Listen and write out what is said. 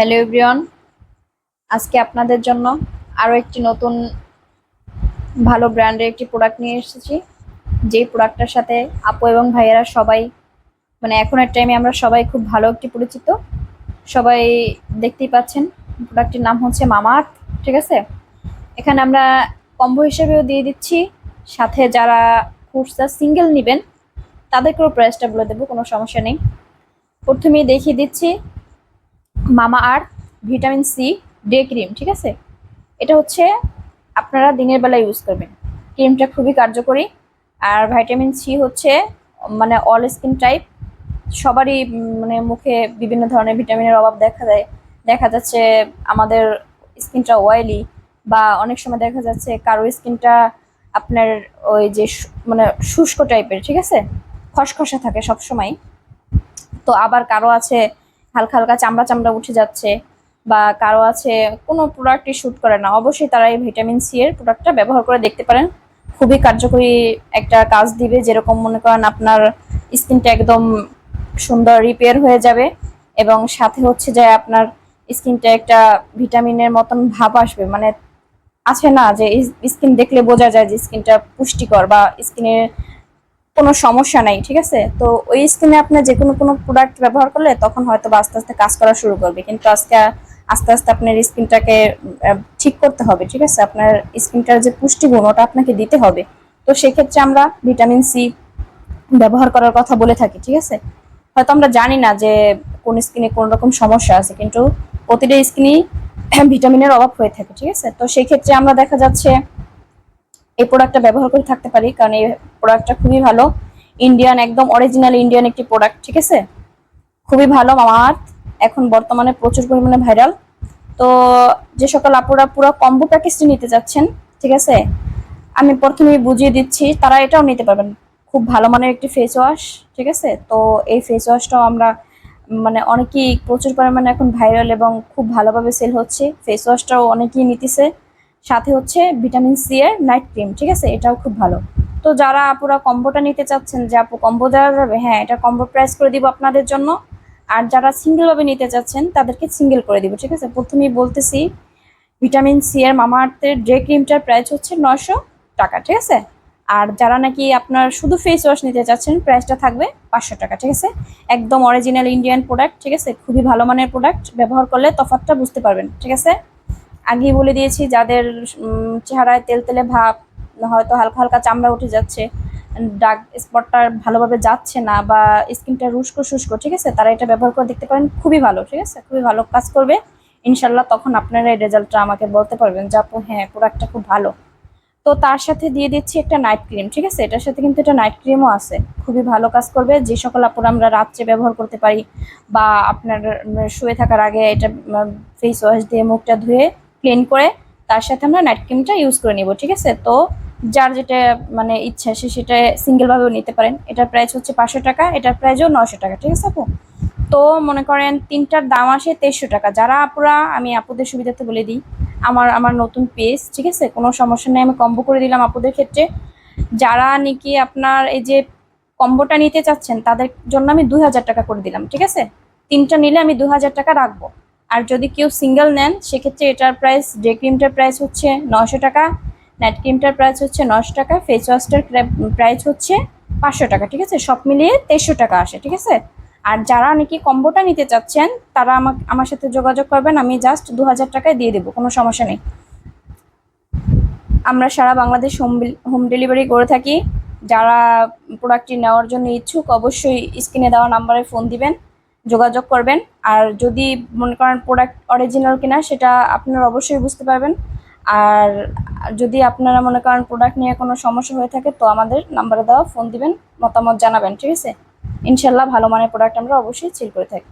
Hello everyone আজকে আপনাদের জন্য আরও একটি নতুন ভালো ব্র্যান্ডের একটি প্রোডাক্ট নিয়ে এসেছি। যেই প্রোডাক্টটার সাথে আপু এবং ভাইয়েরা সবাই মানে এখনের টাইমে আমরা সবাই খুব ভালো একটি পরিচিত। সবাই দেখতেই পাচ্ছেন প্রোডাক্টটির নাম হচ্ছে মামাআর্থ, ঠিক আছে? এখানে আমরা কম্বো হিসেবেও দিয়ে দিচ্ছি। সাথে যারা খুচরা সিঙ্গেল নেবেন, তাদেরকেও প্রাইসটা বলে দেবো, কোনো সমস্যা নেই। প্রথমেই দেখিয়ে দিচ্ছি Mamaearth vitamin C, day cream, ঠিক আছে? এটা হচ্ছে আপনারা দিনের বেলা ইউজ করবেন। ক্রিমটা খুবই কার্যকরী। আর ভিটামিন সি হচ্ছে মানে অল স্কিন টাইপ সবারই মানে মুখে বিভিন্ন ধরনের ভিটামিনের অভাব দেখা দেয়। দেখা যাচ্ছে আমাদের স্কিনটা অয়েলি বা অনেক সময় দেখা যাচ্ছে কারও স্কিনটা আপনার ওই যে মানে শুষ্ক টাইপের ঠিক আছে? খসখসে থাকে সব সময় তো আবার কারও আছে হালকা হালকা চামড়া চামড়া উঠে যাচ্ছে বা কারও আছে কোনো প্রোডাক্টই শ্যুট করে না, অবশ্যই তারা এই ভিটামিন সি এর প্রোডাক্টটা ব্যবহার করে দেখতে পারেন। খুবই কার্যকরী একটা কাজ দিবে, যেরকম মনে করেন আপনার স্কিনটা একদম সুন্দর রিপেয়ার হয়ে যাবে এবং সাথে হচ্ছে যে আপনার স্কিনটা একটা ভিটামিনের মতন ভাব আসবে। মানে আছে না যে স্কিন দেখলে বোঝা যায় যে স্কিনটা পুষ্টিকর বা স্কিনের কোনো সমস্যা নাই, ঠিক আছে? তো ওই স্কিনে আপনি যে কোনো কোনো প্রোডাক্ট ব্যবহার করলে তখন হয়তো আস্তে আস্তে কাজ করা শুরু করবে। কিন্তু আজকে আস্তে আস্তে আপনার স্কিনটাকে ঠিক করতে হবে, ঠিক আছে? আপনার স্কিনটার যে পুষ্টিগুণ ওটা আপনাকে দিতে হবে। তো সেক্ষেত্রে আমরা ভিটামিন সি ব্যবহার করার কথা বলে থাকি, ঠিক আছে? হয়তো আমরা জানি না যে কোন স্কিনে কোন রকম সমস্যা আছে, কিন্তু প্রতিটা স্কিনই ভিটামিনের অভাব হয়ে থাকে, ঠিক আছে? তো সেই ক্ষেত্রে আমরা দেখা যাচ্ছে এই প্রোডাক্টটা ব্যবহার করে থাকতে পারি, কারণ এই প্রোডাক্টটা খুবই ভালো। ইন্ডিয়ান একদম অরিজিনাল ইন্ডিয়ান একটি প্রোডাক্ট ঠিক আছে? খুবই ভালো আমার এখন বর্তমানে প্রচুর পরিমাণে ভাইরাল তো যে সকল আপুরা পুরো কম্বো প্যাকেজটি নিতে যাচ্ছেন, ঠিক আছে? আমি প্রথমেই বুঝিয়ে দিচ্ছি, তারা এটাও নিতে পারবেন। খুব ভালো মানের একটি ফেস ওয়াশ ঠিক আছে? তো এই ফেস ওয়াশটাও আমরা মানে অনেকেই প্রচুর পরিমাণে এখন ভাইরাল এবং খুব ভালোভাবে সেল হচ্ছে। ফেস ওয়াশটাও অনেকেই নিতেছে। সাথে হচ্ছে ভিটামিন সি এর নাইট ক্রিম ঠিক আছে? এটাও খুব ভালো। তো যারা আপুরা কম্বোটা নিতে চাচ্ছেন, যে আপু কম্বো দেওয়া যাবে? হ্যাঁ এটা কম্বো প্রাইস করে দিব আপনাদের জন্য। আর যারা সিঙ্গেলভাবে নিতে চাচ্ছেন, তাদেরকে সিঙ্গেল করে দিব, ঠিক আছে? প্রথমেই বলতেছি ভিটামিন সি এর মামা আর্থের ডে ক্রিমটার প্রাইস হচ্ছে নশো টাকা, ঠিক আছে? আর যারা নাকি আপনার শুধু ফেস ওয়াশ নিতে চাচ্ছেন প্রাইসটা থাকবে পাঁচশো টাকা, ঠিক আছে? একদম অরিজিনাল ইন্ডিয়ান প্রোডাক্ট ঠিক আছে? খুবই ভালো মানের প্রোডাক্ট ব্যবহার করলে তফাৎটা বুঝতে পারবেন, ঠিক আছে? আগেই বলে দিয়েছি, যাদের চেহারায় তেল তেলে ভাব হয়তো হালকা হালকা চামড়া উঠে যাচ্ছে, ডার্ক স্পটটা ভালোভাবে যাচ্ছে না বা স্কিনটা রুস্কো শুষ্ক, ঠিক আছে? তারা এটা ব্যবহার করে দেখতে পারেন, খুবই ভালো, ঠিক আছে? খুবই ভালো কাজ করবে। ইনশাল্লাহ তখন আপনারা এই রেজাল্টটা আমাকে বলতে পারবেন যে, আপু হ্যাঁ প্রোডাক্টটা খুব ভালো। তো তার সাথে দিয়ে দিচ্ছি একটা নাইট ক্রিম ঠিক আছে? এটার সাথে কিন্তু এটা নাইট ক্রিমও আছে। খুবই ভালো কাজ করবে। যে সকল আপুরা আমরা রাত্রে ব্যবহার করতে পারি বা আপনার শুয়ে থাকার আগে এটা ফেস ওয়াশ দিয়ে মুখটা ধুয়ে ক্লিন করে তার সাথে আমরা নাইট ক্রিমটা ইউজ করে নিব, ঠিক আছে? তো যার যেটা মানে ইচ্ছা সে সেটা সিঙ্গেল ভাবেও নিতে পারেন। এটার প্রাইস হচ্ছে পাঁচশো টাকা, এটার প্রাইসও নশো টাকা, ঠিক আছে আপু? তো মনে করেন তিনটার দাম আসে তেইশশো টাকা। যারা আপুরা, আমি আপুদের সুবিধাতে বলে দিই, আমার আমার নতুন পেজ ঠিক আছে? কোনো সমস্যা নেই, আমি কম্বো করে দিলাম আপুদের ক্ষেত্রে। যারা নাকি আপনার এই যে কম্বোটা নিতে চাচ্ছেন, তাদের জন্য আমি দুই হাজার টাকা করে দিলাম, ঠিক আছে? তিনটা নিলে আমি দু হাজার টাকা রাখব। আর যদি কেউ সিঙ্গেল নেন, সেক্ষেত্রে এটার প্রাইস ডে ক্রিমটার প্রাইস হচ্ছে নশো টাকা। নাইট ক্রিমটার প্রাইস হচ্ছে নশো টাকা ফেস ওয়াশটার প্রাইস হচ্ছে পাঁচশো টাকা, ঠিক আছে? সব মিলিয়ে তেইশশো টাকা আসে, ঠিক আছে? আর যারা নাকি কম্বোটা নিতে চাচ্ছেন, তারা আমাকে আমার সাথে যোগাযোগ করবেন, আমি জাস্ট দু হাজার টাকায় দিয়ে দেবো, কোনো সমস্যা নেই। আমরা সারা বাংলাদেশ হোম হোম ডেলিভারি করে থাকি। যারা প্রোডাক্টটি নেওয়ার জন্য ইচ্ছুক, অবশ্যই স্ক্রিনে দেওয়া নাম্বারে ফোন দিবেন, যোগাযোগ করবেন। আর যদি মনে করেন প্রোডাক্ট অরিজিনাল কিনা, সেটা আপনারা অবশ্যই বুঝতে পারবেন। আর যদি আপনারা মনে করেন প্রোডাক্ট নিয়ে কোনো সমস্যা হয়ে থাকে, তো আমাদের নাম্বারে দেওয়া ফোন দিবেন, মতামত জানাবেন, ঠিক আছে? ইনশাল্লাহ ভালো মানের প্রোডাক্ট আমরা অবশ্যই সেল করে থাকি।